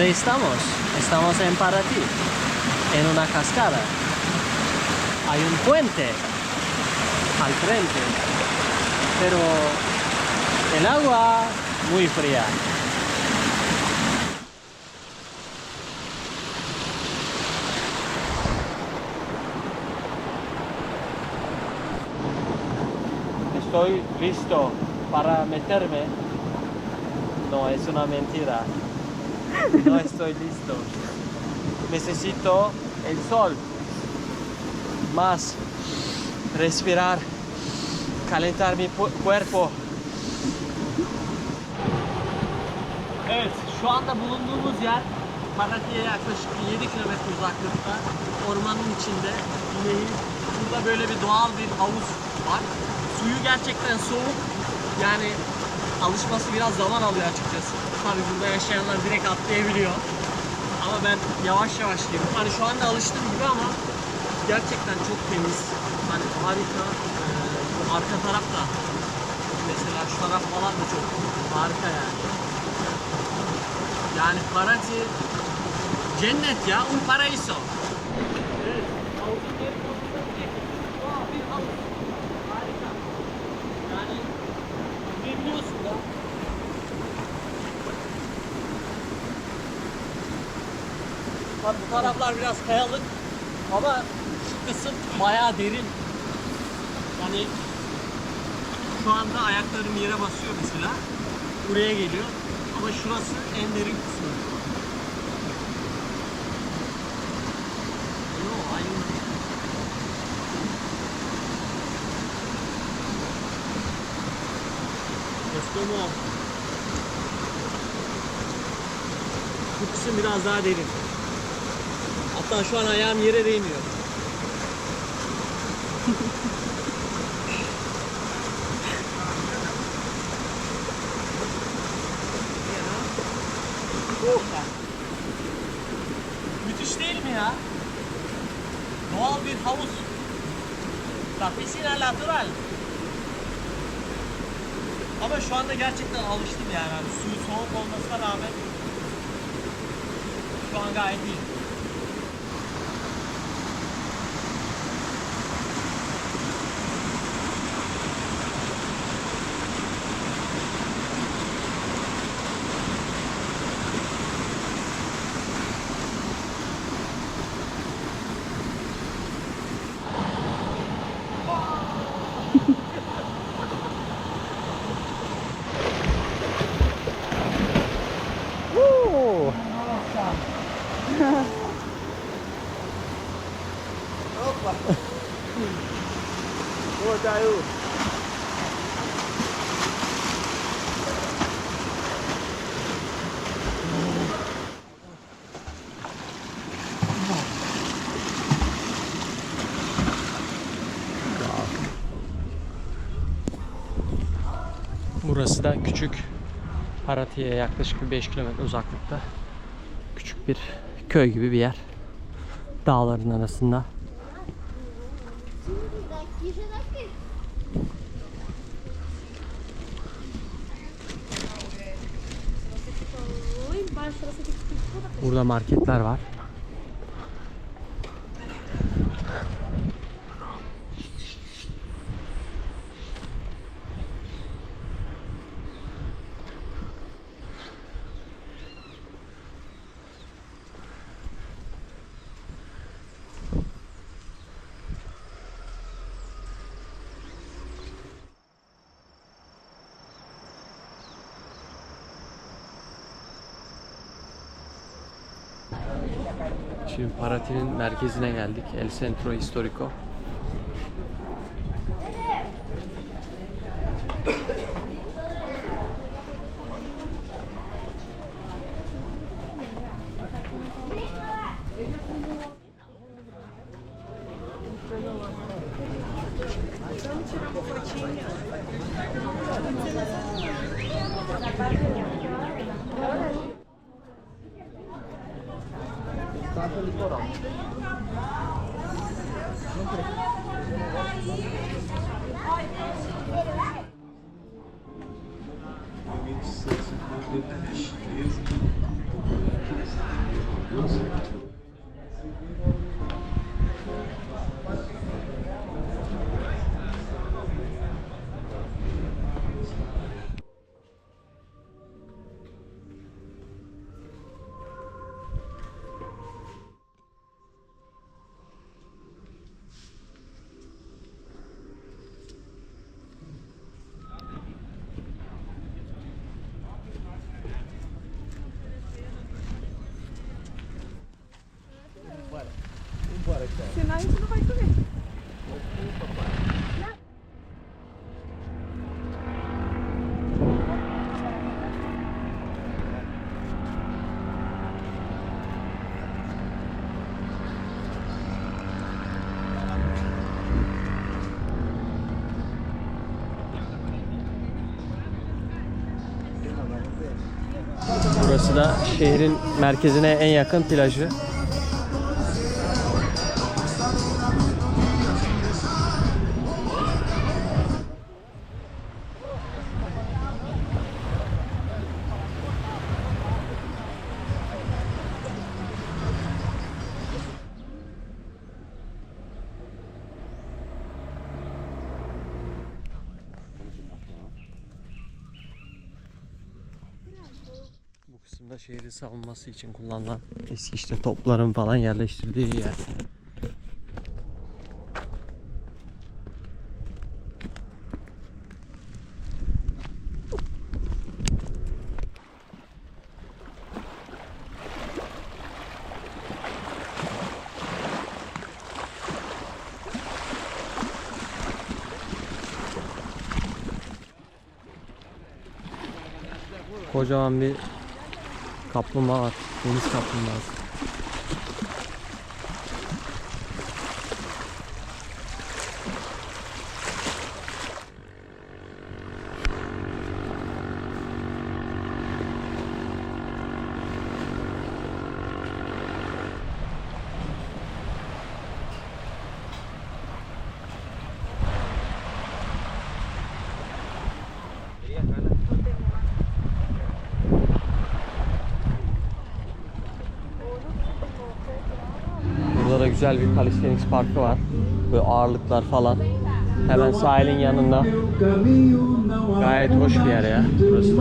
¿Dónde estamos? Estamos en Paraty, en una cascada. Hay un puente al frente, pero el agua muy fría. Estoy listo para meterme. No, es una mentira. No estoy listo. Necesito el sol. Más respirar. Calentar mi cuerpo. Evet, şu anda bulunduğumuz yer Paratya'ya yaklaşık 7 kilometre uzaklıkta ormanın içinde nehir. Burada böyle bir doğal bir havuz var. Suyu gerçekten soğuk. Yani alışması biraz zaman alıyor açıkçası. Tabii burada yaşayanlar direkt atlayabiliyor. Ama ben yavaş yavaş gidiyorum. Hani şu anda alıştım gibi ama gerçekten çok temiz. Hani harika. Ee, bu arka taraf da mesela şu taraf falan da çok harika yani. Yani Paraty cennet ya, un paraíso. Evet, havuzun. Aa, bir havuz. Harika. Yani yüzebiliyorsun da. Bak bu taraflar biraz kayalık ama şu kısım bayağı derin. Yani şu anda ayaklarım yere basıyor mesela. Buraya geliyor. Ama şurası en derin kısmı. Yo. Bu kısım biraz daha derin. Hatta şu an ayağım yere değmiyor. Müthiş değil mi ya? Doğal bir havuz. La piscina natural. Ama şu anda gerçekten alıştım yani. yani suyu soğuk olmasına rağmen şu an gayet iyi. Burası da küçük Paratya'ya yaklaşık bir 5 kilometre uzaklıkta. Küçük bir köy gibi bir yer. Dağların arasında. Burada marketler var. Şimdi Paraty'nin merkezine geldik. El Centro Historico. Burası da şehrin merkezine en yakın plajı. Kısımda şehri savunması için kullanılan eski işte topların falan yerleştirdiği yer. Kocaman bir kaplumbağa var. Deniz kaplumbağası. Burada da güzel bir calisthenics parkı var. Böyle ağırlıklar falan. Hemen sahilin yanında. Gayet hoş bir yer ya burası.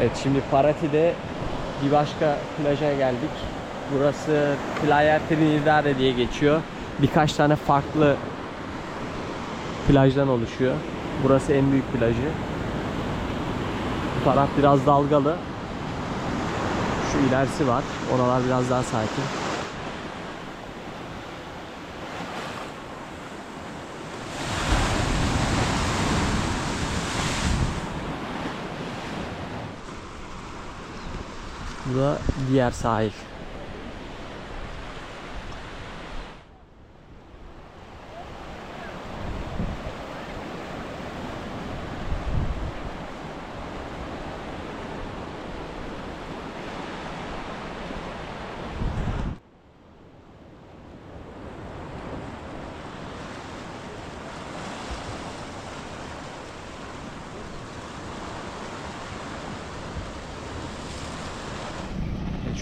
Evet şimdi Paraty'de bir başka plaja geldik. Burası Playa Trinidad diye geçiyor. Birkaç tane farklı plajdan oluşuyor. Burası en büyük plajı. Bu taraf biraz dalgalı. Şu ilerisi var. Oralar biraz daha sakin. Bu da diğer sahil.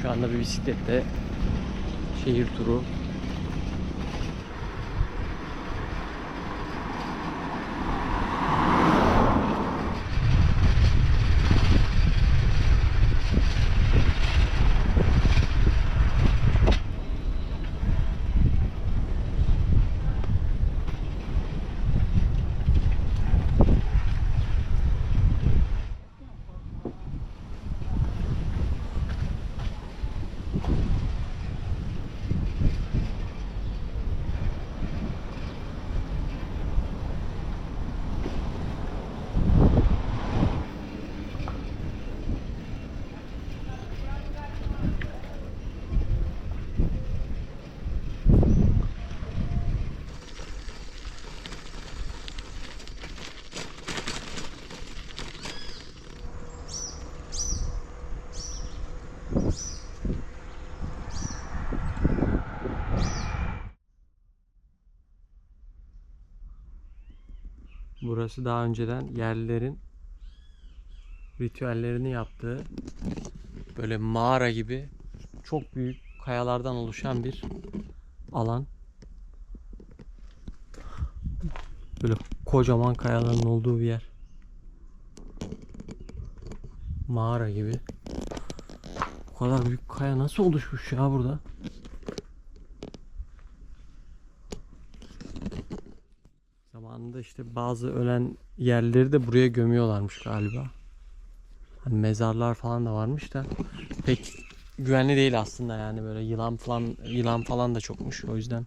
Şu anda bir bisiklette şehir turu. Burası daha önceden yerlilerin ritüellerini yaptığı böyle mağara gibi çok büyük kayalardan oluşan bir alan. Böyle kocaman kayaların olduğu bir yer. Mağara gibi. Bu kadar büyük kaya nasıl oluşmuş ya burada? İşte bazı ölen yerleri de buraya gömüyorlarmış galiba. Hani mezarlar falan da varmış da pek güvenli değil aslında yani böyle yılan falan yılan falan da çokmuş o yüzden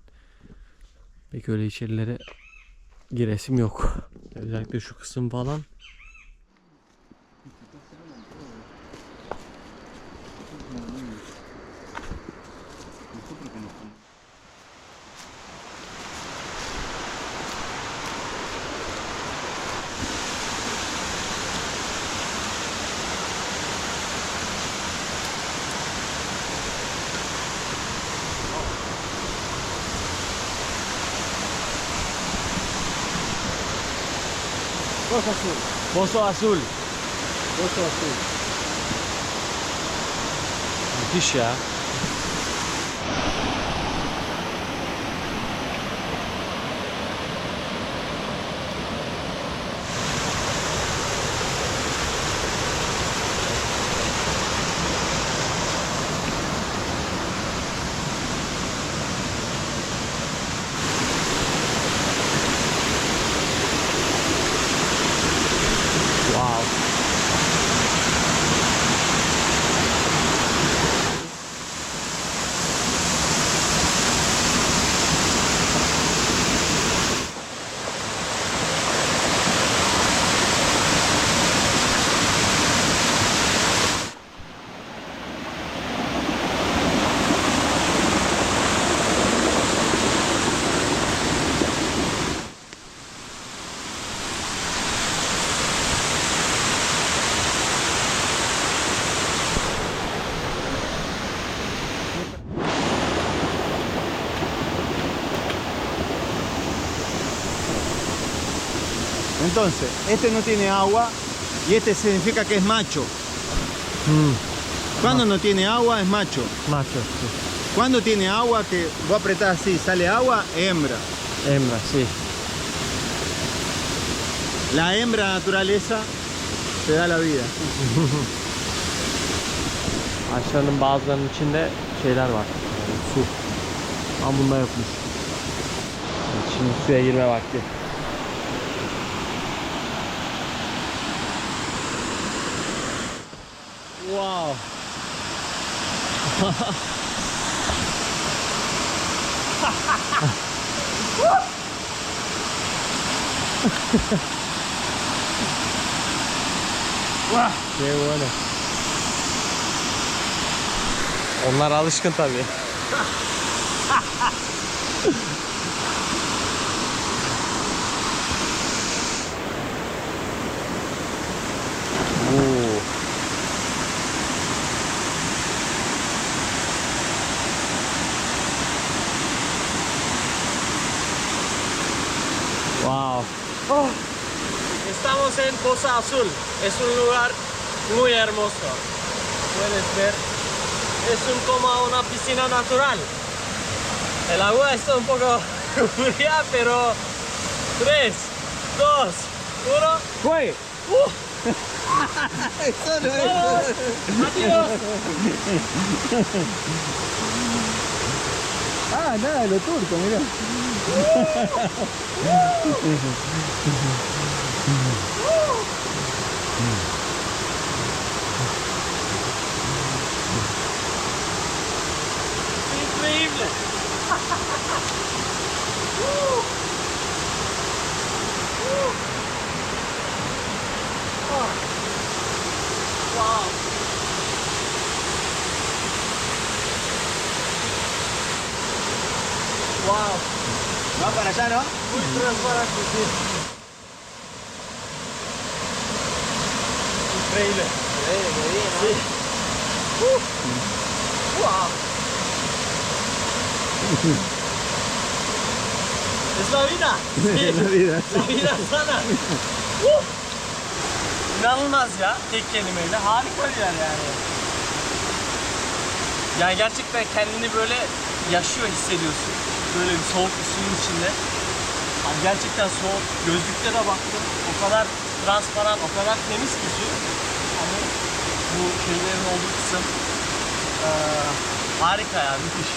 pek öyle içerilere giresim yok. Özellikle şu kısım falan. Cosa azul. Pozo Azul. Pozo azul. Müthiş ya. Entonces, este no tiene agua y este significa que es macho. Cuando no tiene agua es macho. Macho. Cuando tiene agua, que vos apretás así, sale agua, hembra. Emre, sí. La hembra naturaleza te da la vida. Ağaçların bazılarının içinde şeyler var. Yani su. Ama bunda yokmuş. Şimdi suya girme vakti. Wow. Qué bueno. Onlar alışkın tabii. En Poza Azul. Es un lugar muy hermoso. Puedes ver. Es un, como una piscina natural. El agua está un poco fría, pero 3, 2, 1. ¡Fue! ¡Uh! Eso. ¡Adiós! Ah, nada lo turco, mirá. Increíble. Wow. Wow. Va para allá, ¿no? Muy transparente, sí. Increíble. Sí. Uh. Wow. Es la vida. Sí. La vida. La vida sana. Uh. İnanılmaz ya tek kelimeyle. Harika bir yer yani. Yani gerçekten kendini böyle yaşıyor hissediyorsun. Böyle bir soğuk bir suyun içinde. Hani gerçekten soğuk. Gözlüklere baktım. O kadar transparan, o kadar temiz ki su. Hani bu şeylerin olduğu kısım eee, harika ya, müthiş.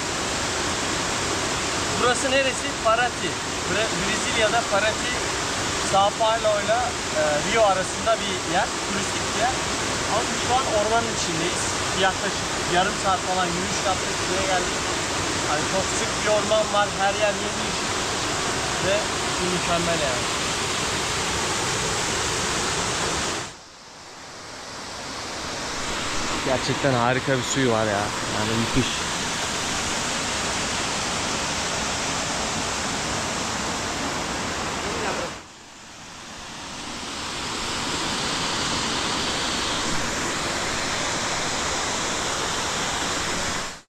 Burası neresi? Paraty. Bre- Brezilya'da Paraty, Sao Paulo ile Rio arasında bir yer, turistik bir yer. Ama şu an ormanın içindeyiz. Yaklaşık yarım saat falan yürüyüş yaptık, buraya geldik. Hani çok sık bir orman var, her yer yemyeşil ve mükemmel yani. Gerçekten harika bir suyu var ya. Yani müthiş.